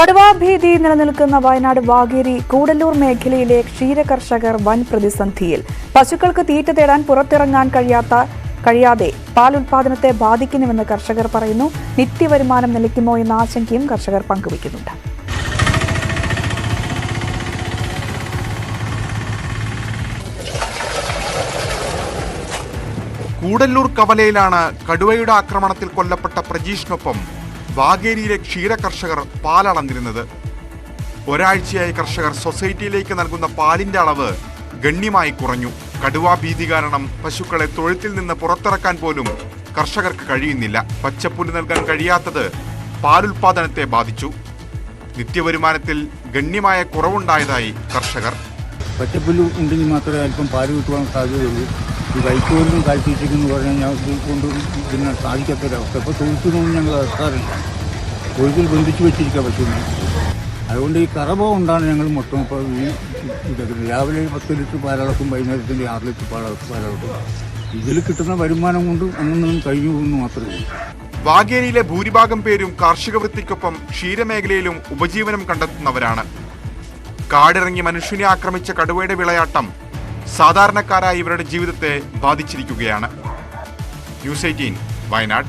കടുവാഭീതി നിലനിൽക്കുന്ന വയനാട് വാഗേരി കൂടല്ലൂർ മേഖലയിലെ ക്ഷീരകർഷകർ വൻ പ്രതിസന്ധിയിൽ. പശുക്കൾക്ക് തീറ്റ തേടാൻ പുറത്തിറങ്ങാൻ കഴിയാത്ത കഴിയാതെ പാൽ ഉൽപാദനത്തെ ബാധിക്കുന്നുവെന്ന് കർഷകർ പറയുന്നു. നിത്യവരുമാനം നിലയ്ക്കുമോ എന്ന ആശങ്കയും കർഷകർ പങ്കുവയ്ക്കുന്നുണ്ട്. കൂടല്ലൂർ കവലയിലാണ് കടുവയുടെ ആക്രമണത്തിൽ കൊല്ലപ്പെട്ട പ്രജീഷിനൊപ്പം വാഗേരിയിലെ ക്ഷീര കർഷകർ പാലളന്നിരുന്നത്. ഒരാഴ്ചയായി കർഷകർ സൊസൈറ്റിയിലേക്ക് നൽകുന്ന പാലിന്റെ അളവ് ഗണ്യമായി കുറഞ്ഞു. കടുവാ ഭീതി കാരണം പശുക്കളെ തൊഴുത്തിൽ നിന്ന് പുറത്തിറക്കാൻ പോലും കർഷകർക്ക് കഴിയുന്നില്ല. പച്ചപ്പുല്ല് നൽകാൻ കഴിയാത്തത് പാലുൽപാദനത്തെ ബാധിച്ചു. നിത്യവരുമാനത്തിൽ ഗണ്യമായ കുറവുണ്ടായതായി കർഷകർ. പച്ചപ്പുല്ല് ഉണ്ടെങ്കിൽ മാത്രമേ അല്പം പാൽ കിട്ടുവാൻ സാധ്യതയുള്ളൂ. ഈ വൈക്കോലിനും കാൽത്തീറ്റയ്ക്കെന്ന് പറഞ്ഞാൽ ഞാൻ കൊണ്ട് പിന്നെ സാധിക്കാത്തൊരവസ്ഥ. ഇപ്പോൾ തൊഴുത്തിനൊന്നും ഞങ്ങൾ ഇറക്കാറില്ല തൊഴുത്തിൽ ബന്ധിച്ച് വെച്ചിരിക്കുക പശുവിനെ അതുകൊണ്ട് ഈ കറവ കൊണ്ടാണ് ഞങ്ങൾ മൊത്തം ഇപ്പോൾ ഈ ഇതൊക്കെ രാവിലെ പത്ത് ലിറ്റർ പാലളക്കും വൈകുന്നേരത്തിന്റെ ആറ് ലിറ്റർ പാലളക്കും പാലളക്കും. ഇതിൽ കിട്ടുന്ന വരുമാനം കൊണ്ട് അന്നൊന്നും കഴിഞ്ഞു പോകുന്നു മാത്രമേ ഉള്ളൂ. വാഗേരിയിലെ ഭൂരിഭാഗം പേരും കാർഷിക വൃത്തിക്കൊപ്പം ക്ഷീരമേഖലയിലും ഉപജീവനം കണ്ടെത്തുന്നവരാണ്. കാടിറങ്ങി മനുഷ്യനെ ആക്രമിച്ച കടുവയുടെ വിളയാട്ടം സാധാരണക്കാരായ ഇവരുടെ ജീവിതത്തെ ബാധിച്ചിരിക്കുകയാണ്. News eighteen Wayanad.